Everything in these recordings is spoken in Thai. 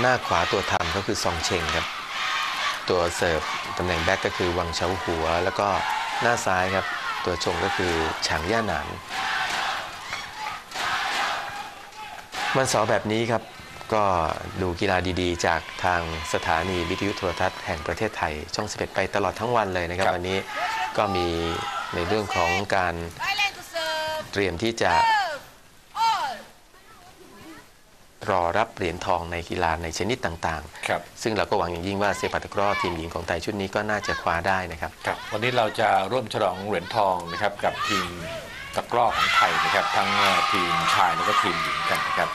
หน้าขวาตัวทำก็คือซองเชงครับ ตัวเสิร์ฟตำแหน่งแบ็กก็คือวังเฉาหัว แล้วก็หน้าซ้ายครับ ตัวชงก็คือฉางย่าหนานมันเสาร์แบบนี้ครับก็ดูกีฬาดีๆ จากทางสถานีวิทยุโทรทัศน์แห่งประเทศไทย ช่อง 11 ไปตลอดทั้งวันเลยนะครับครับวันนี้ก็มีในเรื่องของการ Thailand to serve. เตรียมที่จะ รอรับเหรียญทองในกีฬาในชนิดต่างครับๆซึ่งเราก็หวังอย่างยิ่งว่าเซปัตะกร้อทีมหญิงของไทยชุดนี้ก็น่าจะคว้าได้นะครับ ครับวันนี้เราจะร่วมฉลองเหรียญทองนะครับกับทีมตะกร้อของไทยนะครับ ทั้งทีมชายแล้วก็ทีมหญิงกันนะครับ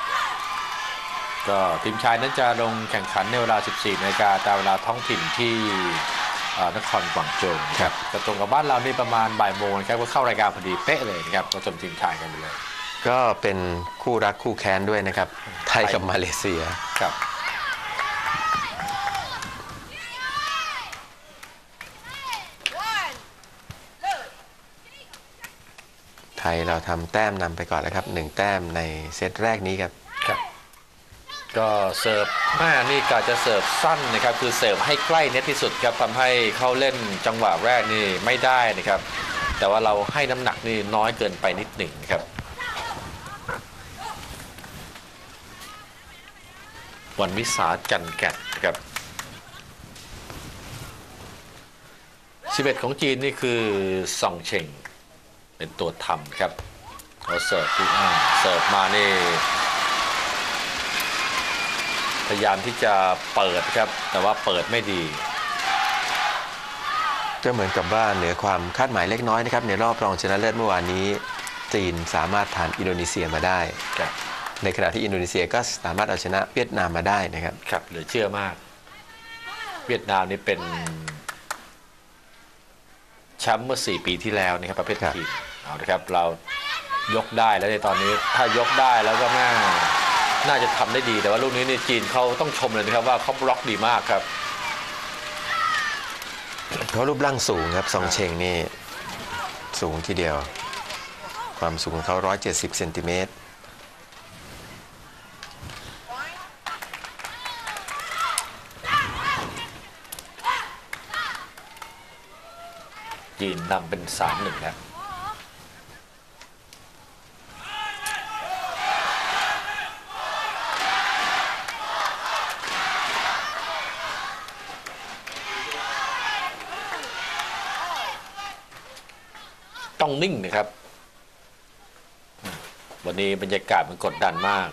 ก็ทีมชายนั้นจะลงแข่งขันในเวลา 14นาฬิกาตามเวลาท้องถิ่นที่เอ่อนครกวางโจวนะครับก็ตรงกับบ้านเรานี่ประมาณบ่ายโมงนะครับก็เข้ารายการพอดีเป๊ะเลยนะครับก็ชมทีมชายกันไปเลย ก็เป็นคู่รักคู่แค้นด้วยนะครับ ไทยกับมาเลเซียครับ One. Two. ไทยเราทำแต้มนำไปก่อนแล้วครับหนึ่งแต้มในเซตแรกนี้ครับครับ ก็เสิร์ฟแม่นี่กาจะเสิร์ฟสั้นนะครับ คือเสิร์ฟให้ใกล้เน็ตที่สุดครับทำให้เขาเล่นจังหวะแรกนี่ไม่ได้นะครับ แต่ว่าเราให้น้ำหนักนี่น้อยเกินไปนิดหนึ่งครับ วันวิสาจันแกะนะครับ11ของจีนนี่คือซองเชงเป็นตัวทำครับเขาเสิร์ฟที่อ่าเสิร์ฟมานี่พยายามที่จะเปิดครับ แต่ว่าเปิดไม่ดีก็เหมือนกับว่าเหนือความคาดหมายเล็กน้อยนะครับ ในรอบรองชนะเลิศเมื่อวานนี้ จีนสามารถผ่านอินโดนีเซียมาได้ครับ ในขณะที่อินโดนีเซียก็สามารถเอาชนะเวียดนามมาได้นะครับ ครับเหลือเชื่อมาก เวียดนามนี่เป็นแชมป์เมื่อ 4 ปีที่แล้วนะครับประเภทครับทีมเอาละครับเรายกได้แล้วในตอนนี้ถ้ายกได้แล้วก็น่าน่าจะทำได้ดีแต่ว่าลูกนี้นี่จีนเขาต้องชมเลยนะครับว่าเขาบล็อกดีมากครับเขารูปร่างสูงครับซองเชงนี่สูงทีเดียว ความสูงของเขา170เซนติเมตร จี นำเป็น3-1แล้วต้องนิ่งนะครับ วันนี้บรรยากาศมันกดดันมาก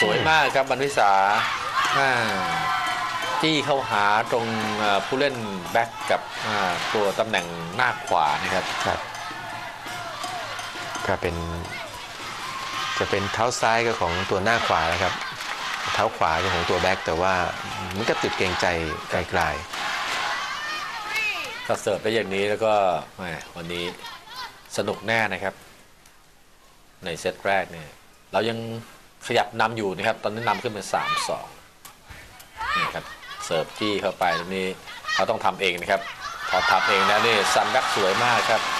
สวยมากครับบรรวิสา จี้เข้าหาตรงเอ่อผู้เล่นแบ็กกับอ่าตัวตำแหน่งหน้าขวานะครับครับก็เป็น จะเป็นเท้าซ้ายก็ของตัวหน้าขวานะครับ เท้าขวาก็ของตัวแบ็กแต่ว่ามันก็ติดเกรงใจไกลถ้าเสิร์ฟได้อย่างนี้แล้วก็แหมวันนี้สนุกแน่นะครับ ในเซตแรกเนี่ยเรายังขยับนำอยู่นะครับ ตอนนี้นำขึ้นเป็น3 2นี่ครับ เสิร์ฟจี้เข้าไปตรงนี้เขาต้องทำเองนะครับพอทำเองแล้วนี่ซันแบ็กสวยมากครับๆ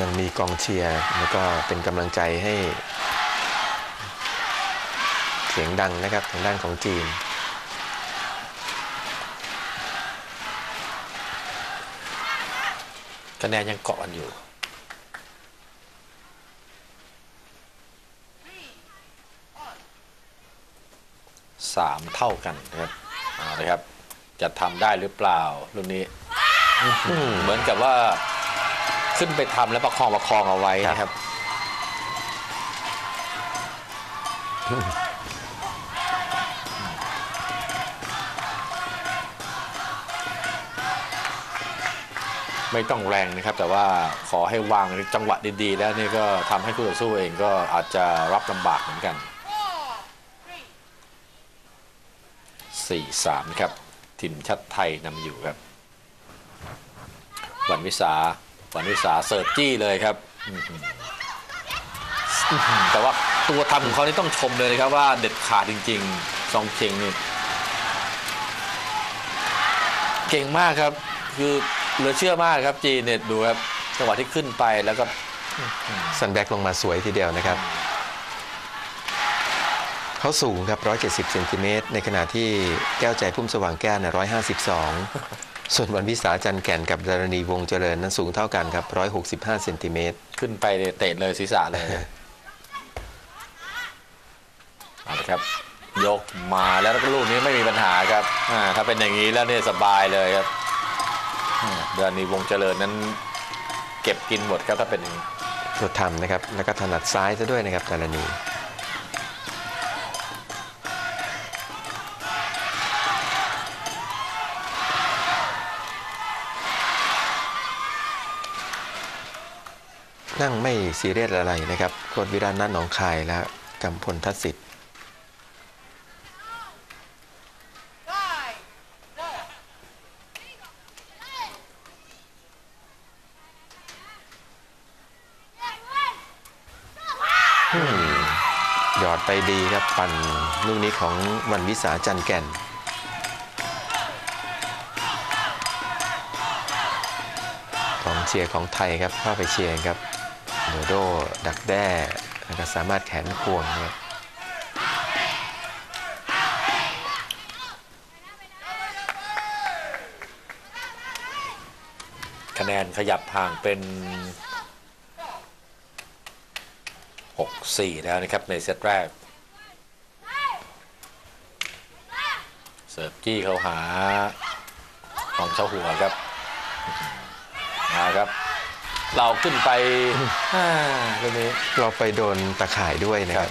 ยังมีกองเชียร์แล้วก็เป็นกำลังใจให้ เสียงดังนะครับทางด้านของจีน คะแนนยังเกาะกันอยู่ สามเท่ากันนะครับเอาเลยครับ จะทำได้หรือเปล่ารุ่นนี้อื้อหือเหมือนกับว่าขึ้นไปทำแล้วประคองประคองเอาไว้นะครับ ไม่ต้องแรงนะครับ แต่ว่าขอให้วางจังหวะดีๆ แล้วนี่ก็ทำให้คู่ต่อสู้เองก็อาจจะรับลำบากเหมือนกัน 4-3 ครับทีมชาติไทยนำอยู่ครับวันวิสาวันวิสาเสิร์ฟจี้เลยครับ แต่ว่าตัวทำของเขานี่ต้องชมเลยนะครับว่าเด็ดขาดจริงๆซองเชงนี่เก่งมากครับ คือเหลือเชื่อมากครับจีเนี่ยดูครับจังหวะที่ขึ้นไปแล้วก็ซันแบ็กลงมาสวยทีเดียวนะครับ เขาสูงครับ 170เซนติเมตรในขณะที่แก้วใจพุ่มสว่างแก้วเนี่ย152 ส่วนวันวิสาจันทร์แก่นกับดารณีวงศ์เจริญนั้นสูงเท่ากันครับ 165เซนติเมตรขึ้นไปเนี่ยเตะเลยศีรษะเลยเอาละครับ ยกมาแล้วก็ลูกนี้ไม่มีปัญหาครับอ่าถ้าเป็นอย่างนี้แล้วเนี่ยสบายเลยครับอ่าเดือนนี้วงเจริญนั้น เก็บกินหมดครับถ้าเป็นอย่างนี้ตัวทำนะครับ แล้วก็ถนัดซ้ายซะด้วยนะครับดารณี นั่งไม่ซีเรียสอะไรนะครับโค้ชวิรัตน์นัทหนองคายและกำพลทัศสิทธิ์หยอดไปดีครับปั่นลูกนี้ของวันวิสาจันแก่นของเชียร์ของไทยครับเข้าไปเชียร์ครับ โดโดดักแด้แล้วก็สามารถแขนควงเนะครับคะแนนขยับห่างเป็น 6-4 แล้วนะครับในเซตแรก เสิร์ฟจี้เขาหาของเจ้าหัวครับ มาครับ เราขึ้นไปอ่าตรงนี้เราไปโดนตะข่ายด้วยนะครับ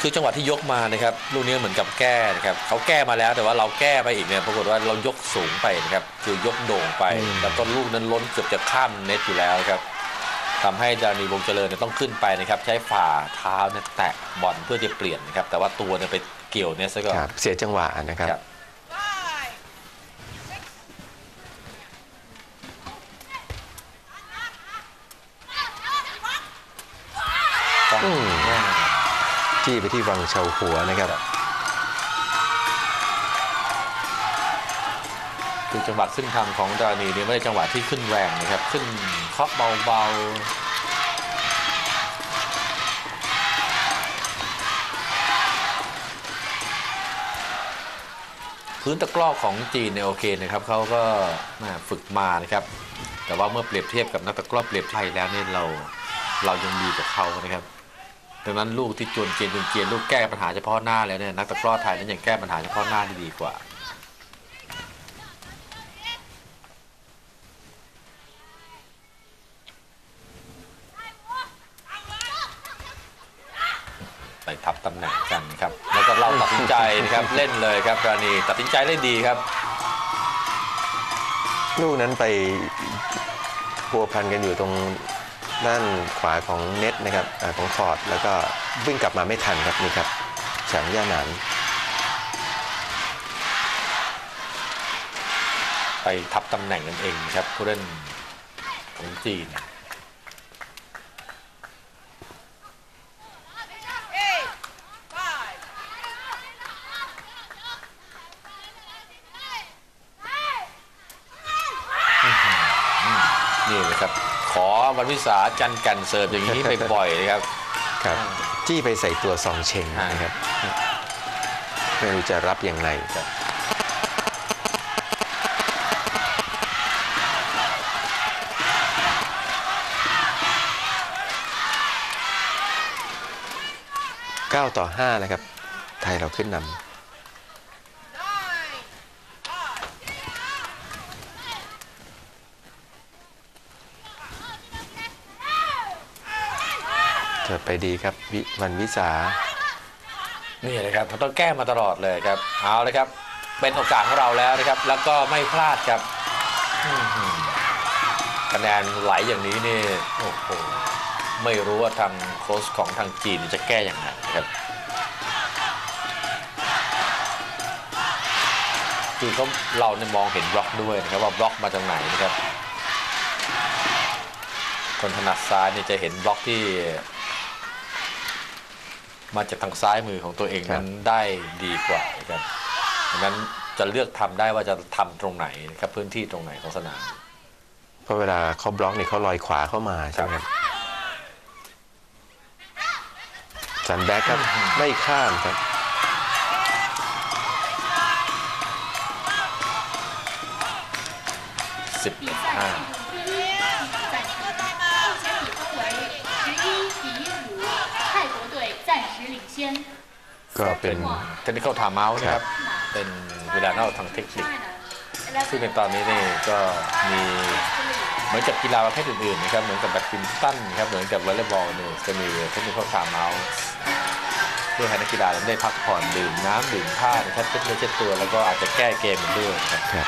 คือจังหวะที่ยกมานะครับลูกนี้เหมือนกับแก้นะครับเขาแก้มาแล้วแต่ว่าเราแก้ไปอีกเนี่ยปรากฏว่าเรายกสูงไปนะครับ คือยกโด่งไปอืมแล้วก็ลูกนั้นล้นเกือบจะข้ามเน็ตอยู่แล้วครับทำให้ดานีวงเจริญเนี่ยต้องขึ้นไปนะครับ ใช้ฝ่าเท้าเนี่ยแตะบอลเพื่อจะเปลี่ยนนะครับ แต่ว่าตัวเนี่ยไปเกี่ยวเนี่ยซะก่อนครับเสียจังหวะนะครับ ครับ Five. ต้อง อืม แน่ จี้ไปที่วังเชาหัวนะครับคือจังหวะขึ้นทำของดานีเนี่ยไม่ได้จังหวะที่ขึ้นแรงนะครับ ขึ้นเคาะเบาๆ พื้นตะกร้อของจีนเนี่ยโอเคนะครับเขาก็แม่ฝึกมานะครับ แต่ว่าเมื่อเปรียบเทียบกับนักตะกร้อเปรียบไทยแล้วเนี่ยเราเรายังดีกว่าเขานะครับ ดังนั้นลูกที่จวนเจียนจวนเจียนลูกแก้ปัญหาเฉพาะหน้าแล้วเนี่ยนักตะกร้อไทยนั้นยังแก้ปัญหาเฉพาะหน้าได้ดีกว่า ไปทับตำแหน่งกันครับ แล้วก็เราตัดสินใจนะครับเล่นเลยครับกรานีตัดสินใจได้ดีครับ ลูกนั้นไปพัวพันกันอยู่ตรง ด้านขวาของเน็ตนะครับอาของคอร์ดแล้วก็วิ่งกลับมาไม่ทันครับนี่ครับฉางย่าหนานไปทับตำแหน่งกันเองครับผู้เล่นของจีน Eight. Five. นี่เลยครับ ขอวันวิสาจันทร์กันเสิร์ฟอย่างนี้ไปบ่อยๆนะครับครับจี้ไปใส่ตัวซองเชงนะครับไม่รู้จะรับอย่างไรครับ9ต่อ5นะครับ ไทยเราขึ้นน Nine. เถิดไปดีครับวิวันวิสา นี่เลยครับเราต้องแก้มาตลอดเลยครับ เอาเลยครับ เป็นโอกาสของเราแล้วนะครับ แล้วก็ไม่พลาดครับอื้อหือคะแนนไหลอย่างนี้นี่โอ้โหไม่รู้ว่าทางโค้ชของทางจีนจะแก้อย่างไรครับ คือเขาเราเนี่ยมองเห็นบล็อกด้วยนะครับว่าบล็อกมาจากไหนนะครับ คนถนัดซ้ายนี่จะเห็นบล็อกที่ มาจากทางซ้ายมือของตัวเองนั้นได้ดีกว่าครับดังนั้นจะเลือกทำได้ว่าจะทำตรงไหนครับพื้นที่ตรงไหนของสนามเพราะเวลาเขาบล็อกเนี่ยเขาลอยขวาเข้ามาใช่ไหมสันแบ็กครับไม่ข้ามครับสิบห้า ก็เป็น เทคนิคอลไทม์เอาท์นะครับ เป็นเวลานอกทางเทคนิค ซึ่งในตอนนี้นี่ก็มีเหมือนกับกีฬาประเภทอื่นๆนะครับ เหมือนกับแบดมินตันนะครับ เหมือนกับวอลเลย์บอลเนี่ยจะมีเทคนิคอลไทม์เอาท์เพื่อให้นักกีฬานั้นได้พักผ่อนดื่มน้ำดื่มผ้านะครับเช็ดเนื้อเช็ดตัวแล้วก็อาจจะแก้เกมมันด้วยนะครับครับ